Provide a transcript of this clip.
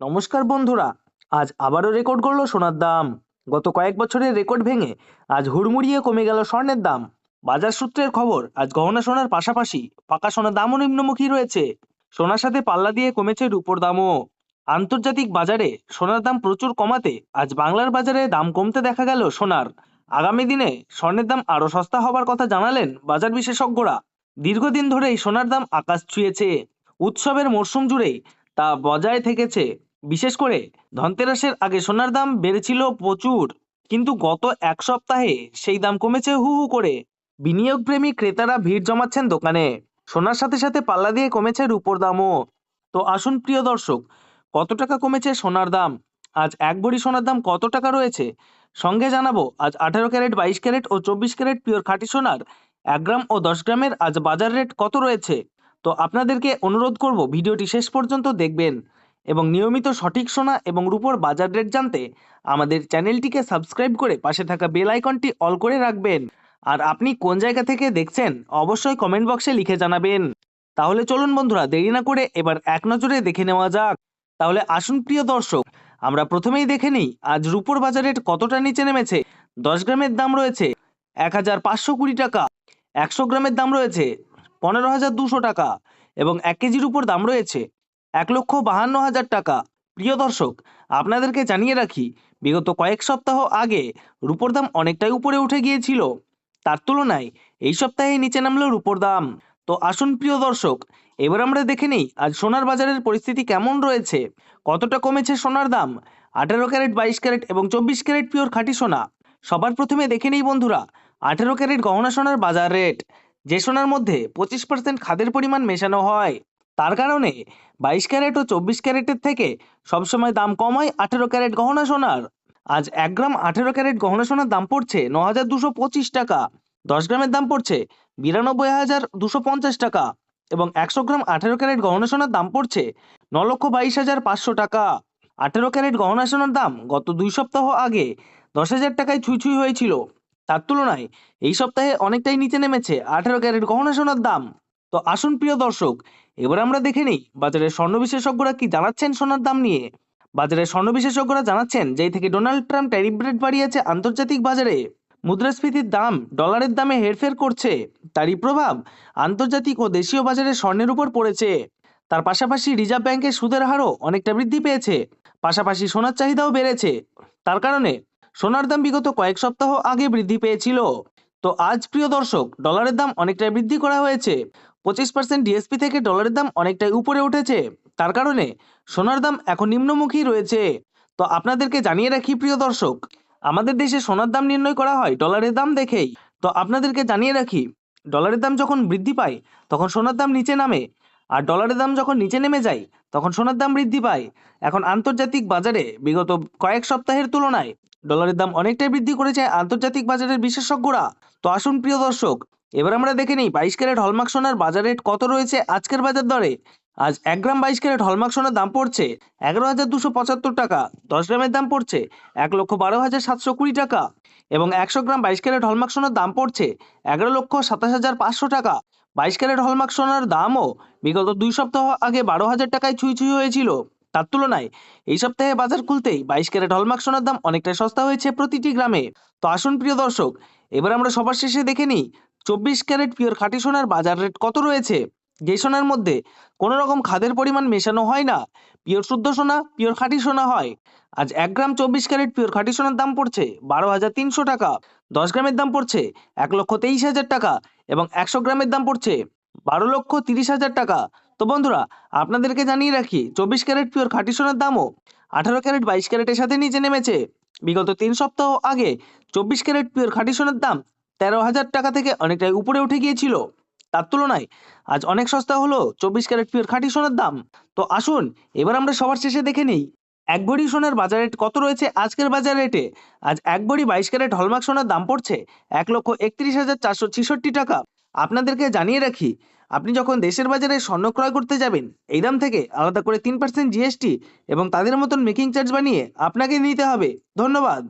নমস্কার বন্ধুরা, আজ আবারও রেকর্ড করল সোনার দাম। গত কয়েক বছরের রেকর্ড ভেঙে আজ হুড়মুড়িয়ে কমে গেল স্বর্ণের দাম। বাজার সূত্রের খবর, আজ গহনা সোনার পাশাপাশি পাকা সোনার দামও নিম্নমুখী রয়েছে। সোনার সাথে পাল্লা দিয়ে কমেছে রুপোর দামও। আন্তর্জাতিক বাজারে সোনার দাম প্রচুর কমাতে আজ বাংলার বাজারে দাম কমতে দেখা গেল সোনার। আগামী দিনে স্বর্ণের দাম আরও সস্তা হবার কথা জানালেন বাজার বিশেষজ্ঞরা। দীর্ঘদিন ধরেই সোনার দাম আকাশ ছুঁয়েছে। উৎসবের মরশুম জুড়েই তা বজায় থেকেছে। বিশেষ করে ধনতেরাসের আগে সোনার দাম বেড়েছিল প্রচুর। কিন্তু গত এক সপ্তাহে সেই দাম কমেছে হু হু করে। বিনিয়োগপ্রেমী ক্রেতারা ভিড় জমাচ্ছেন দোকানে। সোনার সাথে সাথে পাল্লা দিয়ে কমেছে রূপোর দামও। তো আসুন প্রিয় দর্শক, কত টাকা কমেছে সোনার দাম? আজ এক ভরি সোনার দাম কত টাকা রয়েছে? সঙ্গে জানাব, আজ আঠারো ক্যারেট, বাইশ ক্যারেট ও চব্বিশ ক্যারেট পিওর খাঁটি সোনার। এক গ্রাম ও দশ গ্রামের আজ বাজার রেট কত রয়েছে? তো আপনাদেরকে অনুরোধ করব, ভিডিওটি শেষ পর্যন্ত দেখবেন। এবং নিয়মিত সঠিক সোনা এবং রূপোর বাজার রেট জানতে আমাদের চ্যানেলটিকে সাবস্ক্রাইব করে পাশে থাকা বেল আইকনটি অল করে রাখবেন। আর আপনি কোন জায়গা থেকে দেখছেন, অবশ্যই কমেন্ট বক্সে লিখে জানাবেন। তাহলে চলুন বন্ধুরা, দেরি না করে এবার এক নজরে দেখে নেওয়া যাক। তাহলে আসুন প্রিয় দর্শক, আমরা প্রথমেই দেখে নিই, আজ রূপোর বাজার রেট কতটা নিচে নেমেছে? দশ গ্রামের দাম রয়েছে এক হাজার পাঁচশো কুড়ি টাকা, একশো গ্রামের দাম রয়েছে পনেরো হাজার দুশো টাকা এবং এক কেজির উপর দাম রয়েছে এক লক্ষ বাহান্ন হাজার টাকা। প্রিয় দর্শক, আপনাদেরকে জানিয়ে রাখি, বিগত কয়েক সপ্তাহ আগে রূপোর দাম অনেকটাই উপরে উঠে গিয়েছিল। তার তুলনায় এই সপ্তাহে নিচে নামলো রূপোর দাম। তো আসুন প্রিয় দর্শক, এবার আমরা দেখে নিই আজ সোনার বাজারের পরিস্থিতি কেমন রয়েছে, কতটা কমেছে সোনার দাম, আঠেরো ক্যারেট, বাইশ ক্যারেট এবং চব্বিশ ক্যারেট পিওর খাঁটি সোনা। সবার প্রথমে দেখে নিই বন্ধুরা, আঠেরো ক্যারেট গহনা সোনার বাজার রেট, যে সোনার মধ্যে পঁচিশ পার্সেন্ট খাদের পরিমাণ মেশানো হয়। তার কারণে বাইশ ক্যারেট ও চব্বিশ ক্যারেটের থেকে সবসময় দাম কম হয় আঠেরো ক্যারেট গহনা সোনার। আজ এক গ্রাম আঠেরো ক্যারেট গহনা সোনার দাম পড়ছে ন হাজার দুশো পঁচিশ টাকা। দশ গ্রামের দাম পড়ছে বিরানব্বই হাজার দুশো পঞ্চাশ টাকা এবং একশো গ্রাম আঠেরো ক্যারেট গহনা সোনার দাম পড়ছে ন লক্ষ বাইশ হাজার পাঁচশো টাকা। আঠেরো ক্যারেট গহনা সোনার দাম গত দুই সপ্তাহ আগে দশ হাজার টাকায় ছুঁই ছুঁই হয়েছিল। তার তুলনায় এই সপ্তাহে অনেকটাই নিচে নেমেছে আঠেরো ক্যারেট গহনা সোনার দাম। তো আসুন প্রিয় দর্শক, এবার আমরা দেখে নিই বাজারের স্বর্ণ বিশেষজ্ঞরা কি জানাচ্ছেন সোনার দাম নিয়ে। বাজারের স্বর্ণ বিশেষজ্ঞরা জানাচ্ছেন যেই থেকে ডোনাল্ড ট্রাম্প ট্যারিফ রেট বাড়িয়েছে আন্তর্জাতিক বাজারে, মুদ্রাস্ফীতির দাম ডলারের দামে হেরফের করছে, তারই প্রভাব আন্তর্জাতিক ও দেশীয় বাজারে স্বর্ণের উপর পড়েছে। তার পাশাপাশি রিজার্ভ ব্যাংকের সুদের হারও অনেকটা বৃদ্ধি পেয়েছে, পাশাপাশি সোনার চাহিদাও বেড়েছে। তার কারণে সোনার দাম বিগত কয়েক সপ্তাহ আগে বৃদ্ধি পেয়েছিল। তো আজ প্রিয় দর্শক, ডলারের দাম অনেকটাই বৃদ্ধি করা হয়েছে। পঁচিশ পার্সেন্ট ডিএসপি থেকে ডলারের দাম অনেকটাই উপরে উঠেছে। তার কারণে সোনার দাম এখন নিম্নমুখী রয়েছে। তো আপনাদেরকে জানিয়ে রাখি, প্রিয় দর্শক, আমাদের দেশে সোনার দাম নির্ণয় করা হয় ডলারের দাম দেখেই। তো আপনাদেরকে জানিয়ে রাখি ডলারের দাম যখন বৃদ্ধি পায়, তখন সোনার দাম নিচে নামে। আর ডলারের দাম যখন নিচে নেমে যায়, তখন সোনার দাম বৃদ্ধি পায়। এখন আন্তর্জাতিক বাজারে বিগত কয়েক সপ্তাহের তুলনায় ডলারের দাম অনেকটাই বৃদ্ধি করেছে আন্তর্জাতিক বাজারের বিশেষজ্ঞরা। তো আসুন, প্রিয় দর্শক এবার আমরা দেখে নিই বাইশ ক্যারেট হলমার্ক সোনার বাজার রেট কত রয়েছে আজকের বাজার দরে? আজ এক গ্রাম বাইশ ক্যারেট হলমার্ক সোনার দাম পড়ছে এগারো হাজার দুশো পঁচাত্তর টাকা, দশ গ্রামের দাম পড়ছে এক লক্ষ বারো হাজার সাতশো কুড়ি টাকা এবং একশো গ্রাম বাইশ ক্যারেট হলমার্ক সোনার দাম পড়ছে এগারো লক্ষ সাতাশ হাজার পাঁচশো টাকা। বাইশ ক্যারেট হলমার্ক সোনার দামও বিগত দুই সপ্তাহ আগে বারো হাজার টাকায় ছুঁই ছুঁই হয়েছিল। তার তুলনায় এই সপ্তাহে বাজার খুলতেই বাইশ ক্যারেট হলমার্ক সোনার দাম অনেকটাই সস্তা হয়েছে প্রতিটি গ্রামে। তো আসুন প্রিয় দর্শক, এবার আমরা সবার শেষে দেখে নিই চব্বিশ ক্যারেট পিওর খাঁটি সোনার বাজার রেট কত রয়েছে? যে সোনার মধ্যে কোনো রকম খাদের পরিমাণ মেশানো হয় না, পিওর শুদ্ধ সোনা, পিওর খাঁটি সোনা হয়। আজ এক গ্রাম চব্বিশ ক্যারেট পিওর খাঁটি সোনার দাম পড়ছে বারো হাজার তিনশো টাকা, দশ গ্রামের দাম পড়ছে এক লক্ষ তেইশ হাজার টাকা এবং একশো গ্রামের দাম পড়ছে বারো লক্ষ তিরিশ হাজার টাকা। তো বন্ধুরা, আপনাদেরকে জানিয়ে রাখি, চব্বিশ ক্যারেট পিওর খাঁটি সোনার দামও আঠারো ক্যারেট বাইশ ক্যারেটের সাথে নিচে নেমেছে। বিগত তিন সপ্তাহ আগে চব্বিশ ক্যারেট পিওর খাঁটি সোনার দাম তেরো হাজার টাকা থেকে অনেকটাই উপরে উঠে গিয়েছিল। তার তুলনায় আজ অনেক সস্তা হলো, চব্বিশ ক্যারেট পিওর খাঁটি সোনার দাম। তো আসুন, এবার আমরা সবার শেষে দেখে নিই, এক ভরি সোনার বাজার রেট কত রয়েছে আজকের বাজার রেটে? আজ এক ভরি বাইশ ক্যারেট হলমার্ক সোনার দাম পড়ছে এক লক্ষ একত্রিশ হাজার চারশো ছেষট্টি টাকা। আপনাদেরকে জানিয়ে রাখি, আপনি যখন দেশের বাজারে স্বর্ণ ক্রয় করতে যাবেন, এই দাম থেকে আলাদা করে তিন পার্সেন্ট জিএসটি এবং তাদের মতন মেকিং চার্জ বানিয়ে আপনাকে নিতে হবে। ধন্যবাদ।